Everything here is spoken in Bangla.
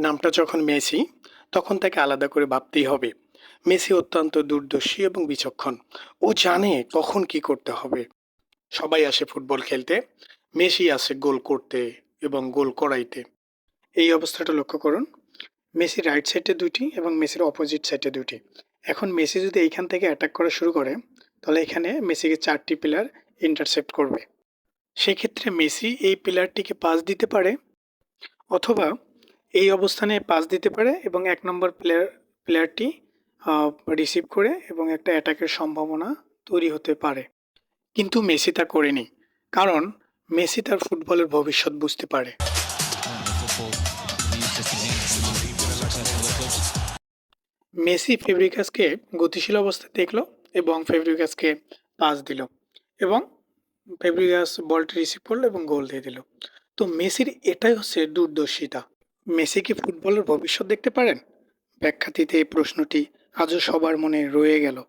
নামটা যখন মেসি, তখন তাকে আলাদা করে ভাবতেই হবে। মেসি অত্যন্ত দূরদর্শী এবং বিচক্ষণ। ও জানে কখন কি করতে হবে। সবাই আসে ফুটবল খেলতে। মেসি আসে গোল করতে এবং গোল করাইতে। এই অবস্থাটা লক্ষ্য করুন। মেসি রাইট সাইডে দুটি এবং মেসির অপোজিট সাইডে দুটি এখন মেসি যদি এইখান থেকে অ্যাটাক করা শুরু করে, তাহলে এখানে মেসিকে চারটি প্লেয়ার ইন্টারসেপ্ট করবে। সেক্ষেত্রে মেসি এই প্লেয়ারটিকে পাস দিতে পারে অথবা এই অবস্থানে পাস দিতে পারে এবং এক নম্বর প্লেয়ার প্লেয়ারটি রিসিভ করে এবং একটা অ্যাটাকের সম্ভাবনা তৈরি হতে পারে। কিন্তু মেসি তা করেনি, কারণ মেসি তার ফুটবলের ভবিষ্যৎ বুঝতে পারে। মেসি ফেব্রিকাসকে গতিশীল অবস্থায় দেখল এবং ফেব্রিকাসকে পাস দিল এবং ফেব্রিকাস বলটি রিসিভ করল এবং গোল দিয়ে দিল। তো মেসির এটাই হচ্ছে দূরদর্শিতা মেসি কি ফুটবলের ভবিষ্যৎ দেখতে পারেন? ব্যাখ্যাতিতে এই প্রশ্নটি আজও সবার মনে রয়ে গেল।